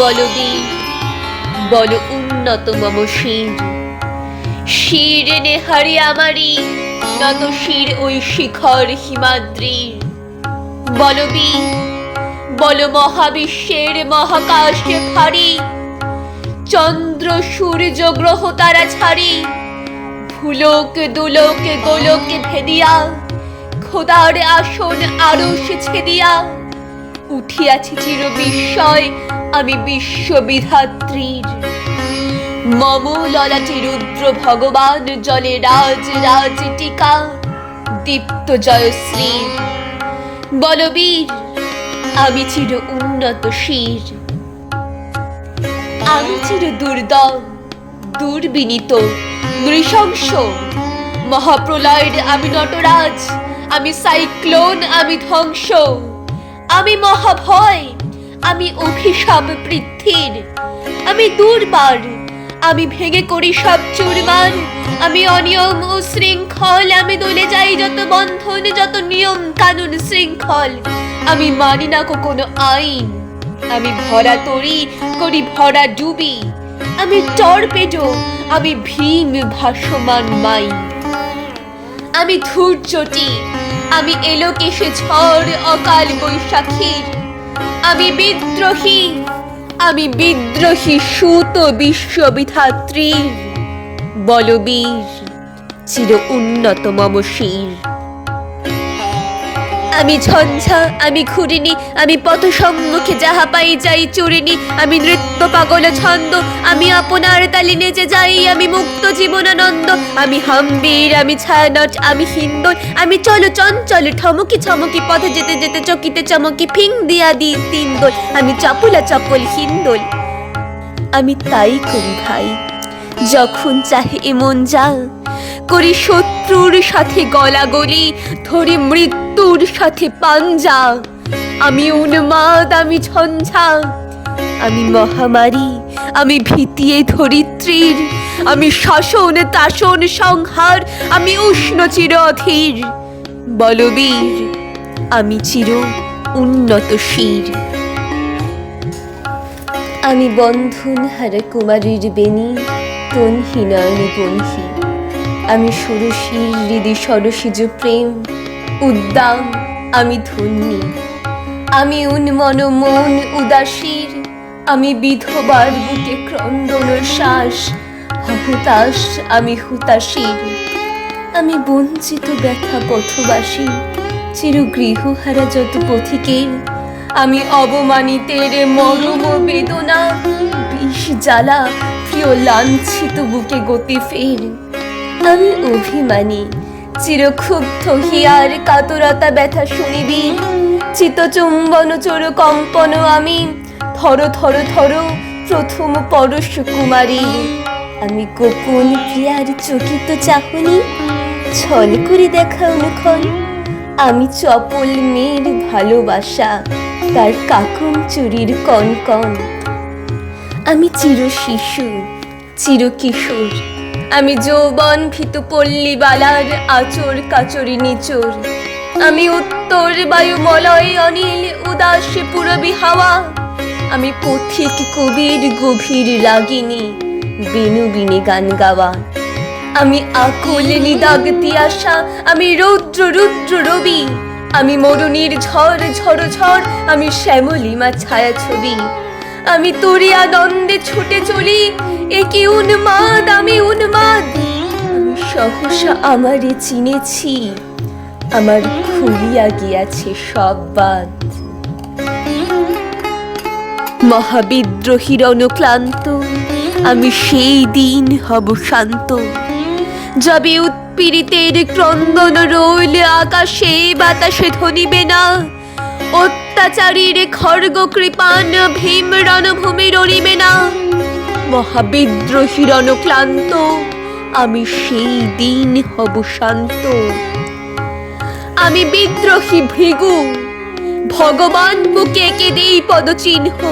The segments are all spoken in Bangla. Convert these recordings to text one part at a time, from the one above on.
বলবীর বল উন্নত মম শির। শির নেহারি আমারি, নত শির ওই শিখর হিমাদ্রির। বলবীর বল মহাবিশ্বের মহাকাশে ফাড়ি চন্দ্র সূর্য গ্রহ তারা ছাড়ি, ভুলোক, দুলোক, গোলোক ভেদিয়া, খোদার আসন আরশ ছেদিয়া, উঠিয়াছি চির বিস্ময় আমি বিশ্ববিধাত্রীর। মম ললাটে রুদ্র ভগবান, জলে রাজ রাজ টিকা, দীপ্ত জয়শ্রী। বলবীর, আমি চির উন্নত শির। আমি চির দুর্দম, দুর্বিনীত, নৃশংস। মহাপ্রলয়ের আমি নটরাজ, আমি সাইক্লোন, আমি ধ্বংস। আমি মহাভয় আমি অভিশাপ পৃথ্বীর আমি দুর্বার। আমি ভেঙে করি সব চুরমার। আমি অনিয়ম ও শৃঙ্খল। আমি দলে যাই যত বন্ধন, যত নিয়ম কানুন শৃঙ্খল। আমি মানি না কোনো আইন। আমি ভরা তরি করি ভরা ডুবি। আমি টর্পেডো আমি ভীম ভাসমান মাই। আমি ধূর্যটি আমি এলোকেশে ঝড়, অকাল বৈশাখীর। আমি বিদ্রোহী। আমি বিদ্রোহী সুত বিশ্ববিধাত্রী। বলবীর চির উন্নত মম শির আমি ঝঞ্ঝা, আমি ঘুরিনি, আমি পথ সম্মুখে যাহা পাই যাই চুরিনি, আমি নৃত্য পাগল ছন্দ, আমি আপনার তালি নেচে যাই, আমি মুক্ত জীবনানন্দ, আমি হাম্বির, আমি ছায়ানট, আমি হিন্দল, আমি চলো চঞ্চল, ঠমকি ছমকি পথে যেতে যেতে চকিতে চমকি ফিং দিয়া দি তিন দোল আমি চপলা চপল হিন্দল। আমি তাই করি ভাই, যখন চাহে এমন যা করি শত্রুর সাথে গলাগলি, ধরি মৃত্যুর সাথে পাঞ্জা। আমি উন্মাদ, আমি ঝঞ্ঝা। আমি মহামারী, আমি ভীতিয়ে ধরিত্রীর। আমি শাসন, তাসন, সংহার, আমি উষ্ণ চির অধীর। বলবীর, আমি চির উন্নত শির আমি বন্ধন হারা কুমারীর বেনি তনহীনয়নে বন্ধি আমি ষোড়শীর হৃদি সরসিজ প্রেম, উদ্দাম, আমি ধন্যী। আমি উন্মন, মন উদাসীর আমি বিধবার বুকে ক্রন্দন শ্বাস হুতাশ আমি হুতাশীর আমি বঞ্চিত ব্যথা পথবাসী চির গৃহহারা যত পথিকের আমি অবমানিতের মরম বেদনা, বিষ জ্বালা, প্রিয় লাঞ্ছিত বুকে গতি ফের। আমি অভিমানী। চিরক্ষুব্ধ হিয়ার কাতরতা ব্যথা শুনিবি। চিতচুম্বন চোর কম্পন আমি। থর থর থর প্রথম পরশ কুমারী। আমি গোপন প্রিয়ার চকিত চাহনি। ছল করে দেখা অনুক্ষণ আমি চপল মেয়ের ভালোবাসা। তার কাকুন চুরির কন কন আমি চির শিশু, চির কিশোর। আমি যৌবন ভীত পল্লী বালার আচর কাচরি নিচোর। আমি উত্তর বায়ু মলয় অনিল উদাসে পুরবী হাওয়া আমি পথিক কবির গভীর রাগিনী বেনু বিনে গান গাওয়া। আমি আকুল নিদাগতি আশা আমি রৌদ্র রুদ্র রবি। আমি মরুনির ঝড় ঝড় ঝড়, আমি শ্যামলিমা ছায়া ছবি আমি তোরে আনন্দে ছুটে চলি এ কি উন্মাদ, আমি উন্মাদ। সহসা আমারে চিনেছি, আমার খুলিয়া গিয়াছে সব বাদ মহাবিদ্রোহীর অনুক্লান্ত আমি সেই দিন হব শান্ত। যবে উৎপীড়িতের ক্রন্দন রইল, আকাশে বাতাসে ধনিবে না অত্যাচারীর খড়গ কৃপান ভীম রণভূমি রণিবে না। মহাবিদ্রোহীর অনুক্লান্ত আমি সেই দিন হব শান্ত। আমি বিদ্রোহী ভৃগু, ভগবান বুকে এঁকে দেই পদচিহ্ন।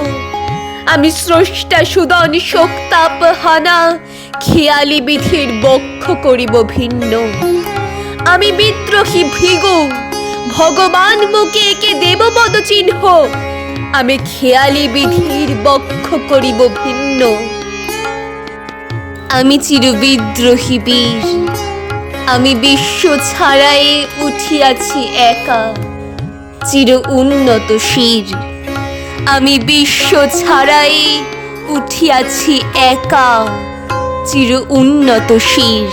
আমি স্রষ্টা সুদন শোকতাপ হানা খেয়ালি বিধির বক্ষ করিব ভিন্ন। আমি বিদ্রোহী ভৃগু ভগবান মুখে একে দেব পদচিহ্ন। আমি খেয়ালি বিধির বক্ষ করিব ভিন্ন। আমি চিরবিদ্রোহী বীর। আমি বিশ্ব ছাড়াই উঠিয়াছি একা। চির উন্নত শির। আমি বিশ্ব ছাড়াই উঠিয়াছি একা। চির উন্নত শির।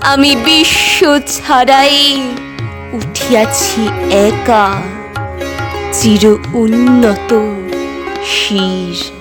আমি বিশ্ব ছাড়াই উঠিয়াছি একা চির উন্নত শির।